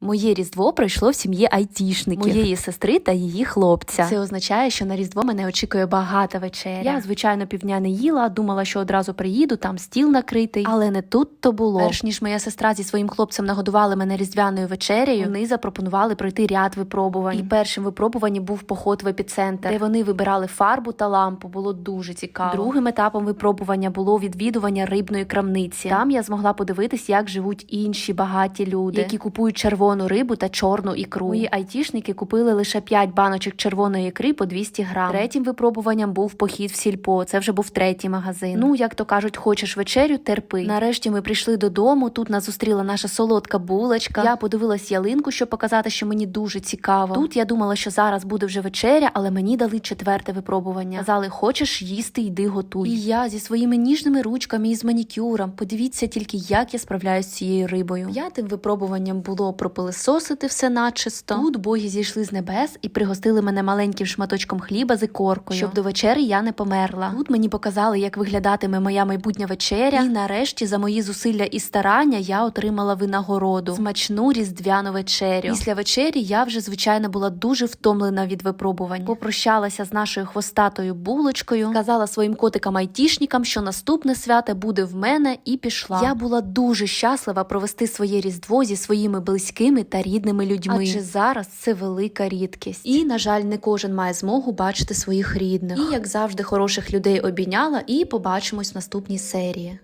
Моє різдво пройшло в сім'ї айтішників, моєї сестри та її хлопця. Це означає, що на різдво мене очікує багата вечеря. Я, звичайно, півдня не їла, думала, що одразу приїду, там стіл накритий, але не тут то було. Перш ніж моя сестра зі своїм хлопцем нагодували мене різдвяною вечерею, вони запропонували пройти ряд випробувань. І першим випробуванням був поход в епіцентр, де вони вибирали фарбу та лампу. Було дуже цікаво. Другим етапом випробування було відвідування рибної крамниці. Там я змогла подивитись, як живуть інші багаті люди, які купують червону рибу та чорну ікру. Мої айтішники купили лише 5 баночок червоної ікри по 200 грам. Третім випробуванням був похід в сільпо. Це вже був третій магазин. Ну як то кажуть, хочеш вечерю, терпи. Нарешті ми прийшли додому. Тут нас зустріла наша солодка булочка. Я подивилась ялинку, щоб показати, що мені дуже цікаво. Тут я думала, що зараз буде вже вечеря, але мені дали четверте випробування. Казали, хочеш їсти, йди готуй. І я зі своїми ніжними ручками і з манікюром. Подивіться тільки, як я справляюсь з цією рибою. П'ятим випробуванням було пропилисосити все начисто. Тут боги зійшли з небес і пригостили мене маленьким шматочком хліба з ікоркою, щоб до вечері я не померла. Тут мені показали, як виглядатиме моя майбутня вечеря. І нарешті за мої зусилля і старання я отримала винагороду смачну різдвяну вечерю. Після вечері я вже звичайно була дуже втомлена від випробувань. Попрощалася з нашою хвостатою булочкою, сказала своїм котикам айтішникам, що наступне свято буде в мене, і пішла. Я була дуже щаслива провести своє різдво зі своїми близькими та рідними людьми. Адже зараз це велика рідкість. І, на жаль, не кожен має змогу бачити своїх рідних. І як завжди, хороших людей обійняла, і побачимось в наступній серії.